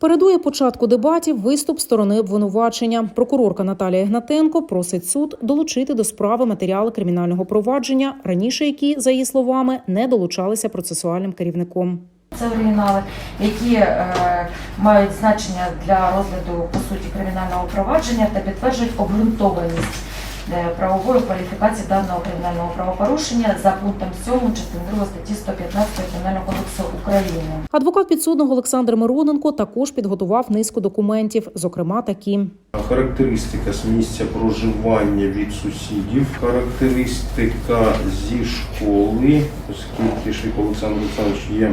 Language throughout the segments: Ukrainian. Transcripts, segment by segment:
Передує початку дебатів виступ сторони обвинувачення. Прокурорка Наталія Гнатенко просить суд долучити до справи матеріали кримінального провадження, раніше які, за її словами, не долучалися процесуальним керівником. Це оригінали, які е, мають значення для розгляду по суті кримінального провадження та підтверджують обґрунтованість правової кваліфікації даного кримінального правопорушення за пунктом 7 частини 2 статті 115 Кримінального кодексу України. Адвокат підсудного Олександр Мироненко також підготував низку документів, зокрема такі. Характеристика з місця проживання від сусідів, характеристика зі школи, оскільки Шик Олександр Олександрович є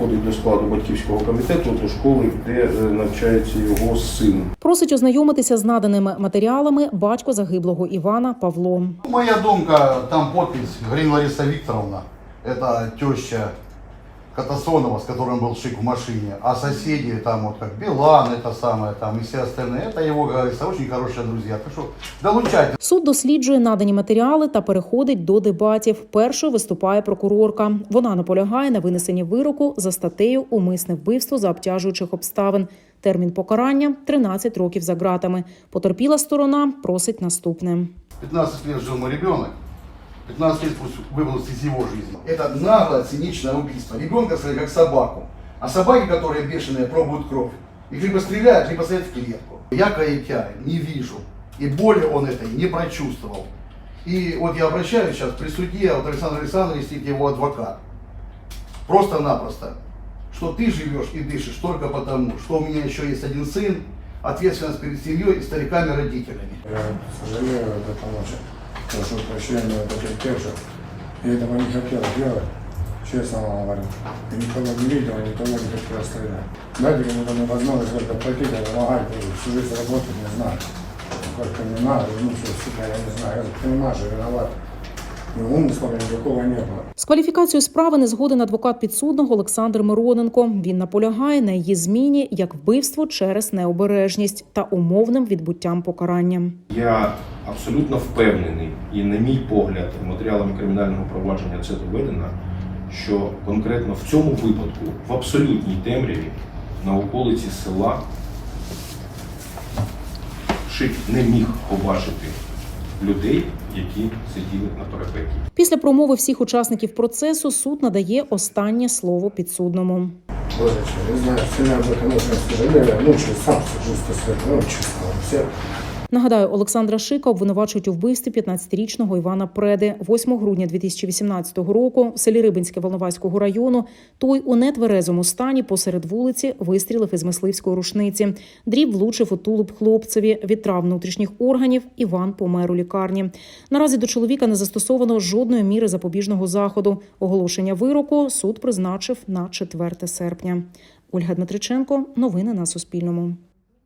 входить до складу батьківського комітету до школи, де е, навчається його син. Просить ознайомитися з наданими матеріалами батько загиблого Івана Павло. Моя думка, там підпис Грин Лариса Вікторовна, Это теща Катасонова, с которым был Шик в машине. А соседи, там вот как Билан, это самое, там и все остальные, это его, как говорится, очень хорошие друзья. Так что долучайте. Суд досліджує надані матеріали та переходить до дебатів. Першою виступає прокурорка. Вона наполягає на винесенні вироку за статтею Умисне вбивство за обтяжуючих обставин. Термін покарання 13 років за ґратами. Потерпіла сторона просить наступне. 15 лет жил мой ребенок, 15 лет пусть выбрался из его жизни. Это наглое, циничное убийство. Ребенка стали как собаку. А собаки, которые бешеные, пробуют кровь. Их либо стреляют, либо садят в клетку. Я Каитяй не вижу. И боли он этой не прочувствовал. И вот я обращаюсь сейчас при суде, вот Александр Александрович сидит его адвокат. Просто-напросто, что ты живешь и дышишь только потому, что у меня еще есть один сын, ответственность перед семьей и стариками-родителями. Я сожалею об этом очень. Прошу прощения потерпевших. Я этого не хотел делать, честно вам говорю. И никого не видел, никого не хотел стрелять. Дайте кому-то мне возможность только а помогать, всю жизнь работать не знаю. Сколько не надо, ну что, сука, я не знаю, я понимаю, что виноват. З кваліфікацією справи не згоден адвокат підсудного Олександр Мироненко. Він наполягає на її зміні як вбивство через необережність та умовним відбуттям покарання. Я абсолютно впевнений, і на мій погляд, матеріалами кримінального провадження це доведено, що конкретно в цьому випадку, в абсолютній темряві, на околиці села, Шик не міг побачити людей, які сиділи на парапеті. Після промови всіх учасників процесу суд надає останнє слово підсудному. Боже, не знаю, об этом очень сожалею. Сам сижу стосовно, ну, чи. Все Нагадаю, Олександра Шика обвинувачують у вбивстві 15-річного Івана Преди 8 грудня 2018 року в селі Рибинське Волноваського району. Той у нетверезому стані посеред вулиці вистрілив із мисливської рушниці. Дріб влучив у тулуб хлопцеві від травм внутрішніх органів. Іван помер у лікарні. Наразі до чоловіка не застосовано жодної міри запобіжного заходу. Оголошення вироку суд призначив на 4 серпня. Ольга Дмитриченко. Новини на Суспільному.